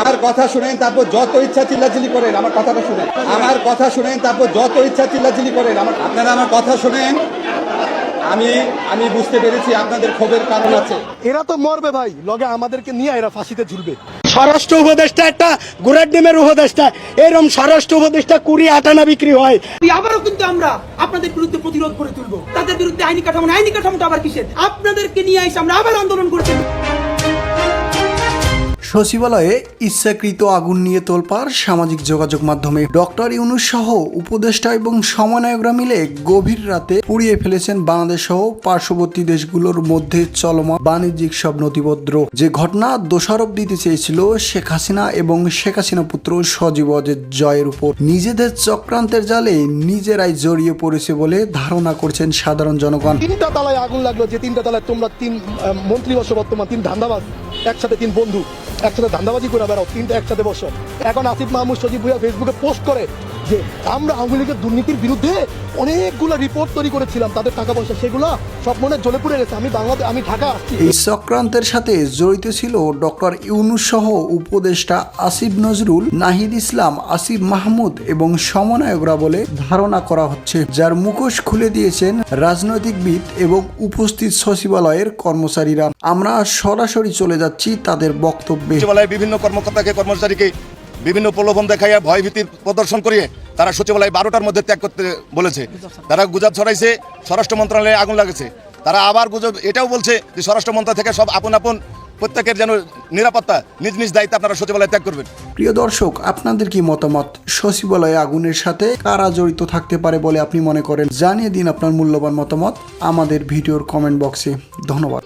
আমার কথা শুনেন তারপর যত ইচ্ছা চিল্লাচিল্লি করেন আমার কথাটা শুনেন। আমার কথা শুনেন তারপর যত ইচ্ছা চিল্লাচিল্লি করেন আমার আপনারা আমার কথা শুনেন। আমি আমি বুঝতে পেরেছি আপনাদের ক্ষোভের কারণ আছে। এরা তো মরবে ভাই। লগে আমাদেরকে নিয়ে এরা ফাঁসিতে ঝুলবে। স্বরাষ্ট্র উপদেষ্টা একটা গুড়ার ডিমের উপদেষ্টা। এরম স্বরাষ্ট্র উপদেষ্টা কুড়ি আটানা বিক্রি হয়। আবারও কিন্তু আমরা আপনাদের বিরুদ্ধে প্রতিরোধ করে তুলবো। তাদের বিরুদ্ধে আইনি কাঠামো আইনি কাঠামোটা আবার কিসের? আপনাদেরকে নিয়ে এসে আমরা আবার আন্দোলন করে তুলবো সচিবালয়ে ইচ্ছাকৃত আগুন নিয়ে তোলপাড় সামাজিক যোগাযোগ মাধ্যমে ডক্টর ইউনুস সহ উপদেষ্টা এবং সমন্বয়করা মিলে গভীর রাতে পুড়িয়ে ফেলেছেন বাংলাদেশ সহ পার্শ্ববর্তী দেশগুলোর মধ্যে চলমান বাণিজ্যিক সব নথিপত্র। যে ঘটনা দোষারোপ দিতে চেয়েছিল শেখ হাসিনা এবং শেখ হাসিনা পুত্র সজীব অজের জয়ের উপর। নিজেদের চক্রান্তের জালে নিজেরাই জড়িয়ে পড়েছে বলে ধারণা করছেন সাধারণ জনগণ। তিনটা তালায় আগুন লাগল, যে তিনটা তালায় তোমরা তিন মন্ত্রী বর্তমান, তিন ধান্দাবাজ, একসাথে তিন বন্ধু। একসাথে ধান্দাবাজি করে বেড়াও, তিনটা একসাথে বসো। এখন আসিফ মাহমুদ সজীব ভুইয়া ফেসবুকে পোস্ট করে যে, আমরা আওয়ামী লীগের দুর্নীতির বিরুদ্ধে অনেকগুলো রিপোর্ট তৈরি করেছিলাম তাদের টাকা পয়সা সেগুলো সব মনে জ্বলে পুড়ে গেছে। আমি বাংলাদেশ আমি ঢাকা আসছি। এই চক্রান্তের সাথে জড়িত ছিল ডক্টর ইউনুস সহ উপদেষ্টা আসিফ নজরুল নাহিদ ইসলাম আসিফ মাহমুদ এবং সমন্বয়করা বলে ধারণা করা হচ্ছে যার মুখোশ খুলে দিয়েছেন রাজনৈতিকবিদ এবং উপস্থিত সচিবালয়ের কর্মচারীরা। আমরা সরাসরি চলে যাচ্ছি তাদের বক্তব্যে। সচিবালয়ের বিভিন্ন কর্মকর্তাকে কর্মচারীকে বিভিন্ন প্রলোভন দেখাইয়া ভয়ভীতির প্রদর্শন করিয়ে তারা সচিবালয় বারোটার মধ্যে ত্যাগ করতে বলেছে। তারা গুজব ছড়াইছে, স্বরাষ্ট্র মন্ত্রণালয়ে আগুন লাগেছে। তারা আবার গুজব, এটাও বলছে যে স্বরাষ্ট্র মন্ত্রণালয় থেকে সব আপন আপন প্রত্যেকের যেন নিরাপত্তা নিজ নিজ দায়িত্ব আপনারা সচিবালয় ত্যাগ করবেন। প্রিয় দর্শক, আপনাদের কি মতামত? সচিবালয়ে আগুনের সাথে কারা জড়িত থাকতে পারে বলে আপনি মনে করেন? জানিয়ে দিন আপনার মূল্যবান মতামত আমাদের ভিডিওর কমেন্ট বক্সে। ধন্যবাদ।